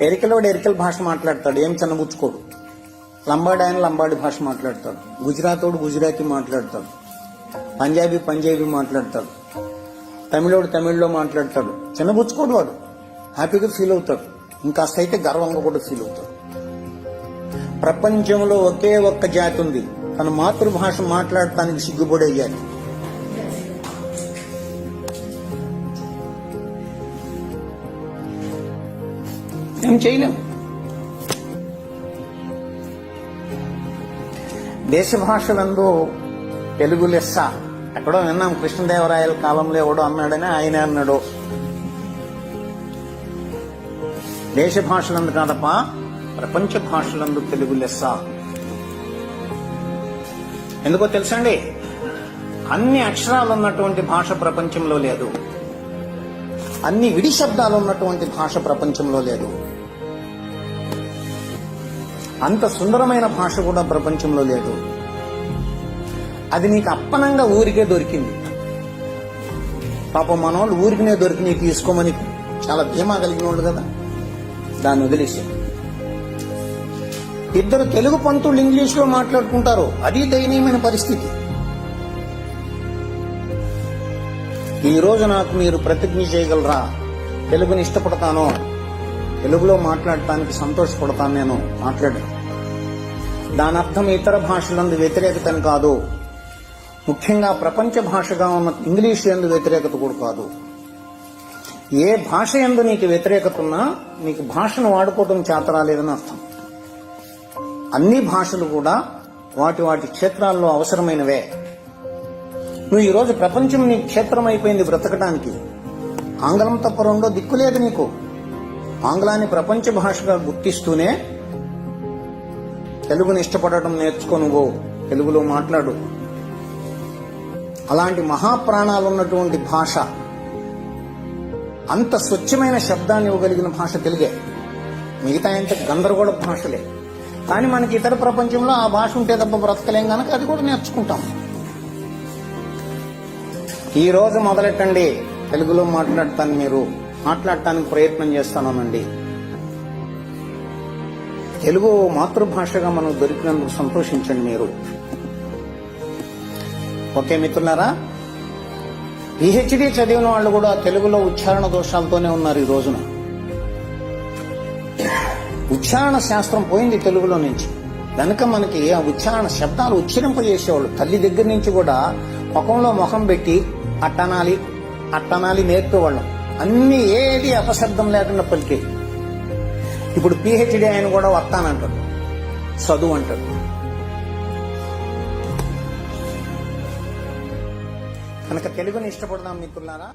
ఎరికలోడు ఎరికల భాష మాట్లాడతాడు ఏం చిన్నబుచ్చుకోడు లంబాడి ఆయన లంబాడి భాష మాట్లాడతాడు. గుజరాతోడు గుజరాతీ మాట్లాడతాడు. పంజాబీ పంజాబీ మాట్లాడతాడు. తమిళోడు తమిళ్ళో మాట్లాడతాడు. చిన్నబుచ్చుకోడు వాడు. హ్యాపీగా ఫీల్ అవుతాడు. ఇంకాస్త అయితే గర్వంగా కూడా ఫీల్ అవుతాడు. ప్రపంచంలో ఒకే ఒక్క జాతి ఉంది. తన మాతృభాష మాట్లాడటానికి సిగ్గుపడే జాతి ఏం చేయలేం. దేశ భాషలందు తెలుగు లెస్స. ఎక్కడో విన్నాం కృష్ణదేవరాయల కాలంలో ఎవడో అన్నాడని ఆయన అన్నాడు. దేశ భాషలందు కాదప్ప ప్రపంచ భాషలందు తెలుగు లెస్స. ఎందుకో తెలుసండి? అన్ని అక్షరాలు ఉన్నటువంటి భాష ప్రపంచంలో లేదు. అన్ని విడి శబ్దాలు ఉన్నటువంటి భాష ప్రపంచంలో లేదు. అంత సుందరమైన భాష కూడా ప్రపంచంలో లేదు. అది నీకు అప్పనంగా ఊరికే దొరికింది. పాపం మనోళ్ళు ఊరికినే దొరికి తీసుకోమని చాలా ధీమా కలిగిన వాళ్ళు కదా. దాన్ని వదిలేసి. ఇద్దరు తెలుగు పంతులు ఇంగ్లీష్లో మాట్లాడుకుంటారు. అది దయనీయమైన పరిస్థితి. ఈ రోజు నాకు మీరు ప్రతిజ్ఞ చేయగలరా? తెలుగుని ఇష్టపడతాను. తెలుగులో మాట్లాడటానికి సంతోషపడతాను నేను. మాట్లాడాను దాని అర్థం ఇతర భాషలందు వ్యతిరేకతను కాదు. ముఖ్యంగా ప్రపంచ భాషగా ఉన్న ఇంగ్లీష్ ఎందు వ్యతిరేకత కూడా కాదు. ఏ భాష ఎందు నీకు వ్యతిరేకత ఉన్నా నీకు భాషను వాడుకోవడం చేతరాలేదని అర్థం. అన్ని భాషలు కూడా వాటి వాటి క్షేత్రాల్లో అవసరమైనవే. నువ్వు ఈరోజు ప్రపంచం నీ క్షేత్రం అయిపోయింది బ్రతకడానికి ఆంగ్లం తప్ప రెండో దిక్కు లేదు నీకు. ఆంగ్లాన్ని ప్రపంచ భాషగా గుర్తిస్తూనే తెలుగుని ఇష్టపడటం నేర్చుకో నువ్వు. తెలుగులో మాట్లాడు. అలాంటి మహాప్రాణాలు ఉన్నటువంటి భాష అంత స్వచ్ఛమైన శబ్దాన్ని ఇవ్వగలిగిన భాష తెలుగే. మిగతా ఎంత గందరగోళ భాషలే. కానీ మనకి ఇతర ప్రపంచంలో ఆ భాష ఉంటే తప్ప బ్రతకలేం కనుక అది కూడా నేర్చుకుంటాం. ఈ రోజు మొదలెట్టండి. తెలుగులో మాట్లాడతాను మీరు. మాట్లాడటానికి ప్రయత్నం చేస్తానండి తెలుగు మాతృభాషగా మనకు దొరికినందుకు సంతోషించండి మీరు. ఓకే మిత్రులారా? పిహెచ్డి చదివిన వాళ్ళు కూడా తెలుగులో ఉచ్చారణ దోషాలతోనే ఉన్నారు ఈ రోజున. ఉచ్చారణ శాస్త్రం పోయింది తెలుగులో నుంచి. కనుక మనకి ఆ ఉచ్చారణ శబ్దాలు ఉచ్చరింపజేసేవాళ్ళు తల్లి దగ్గర నుంచి కూడా ముఖంలో ముఖం పెట్టి అట్టనాలి అట్టనాలి నేర్పేవాళ్ళం అన్ని ఏది అపశబ్దం లేకుండా పలికే ఇప్పుడు పిహెచ్డి ఆయన కూడా వస్తానంటాడు చదువు అంటాడు. కనుక తెలుగుని ఇష్టపడదాం మిత్రులారా.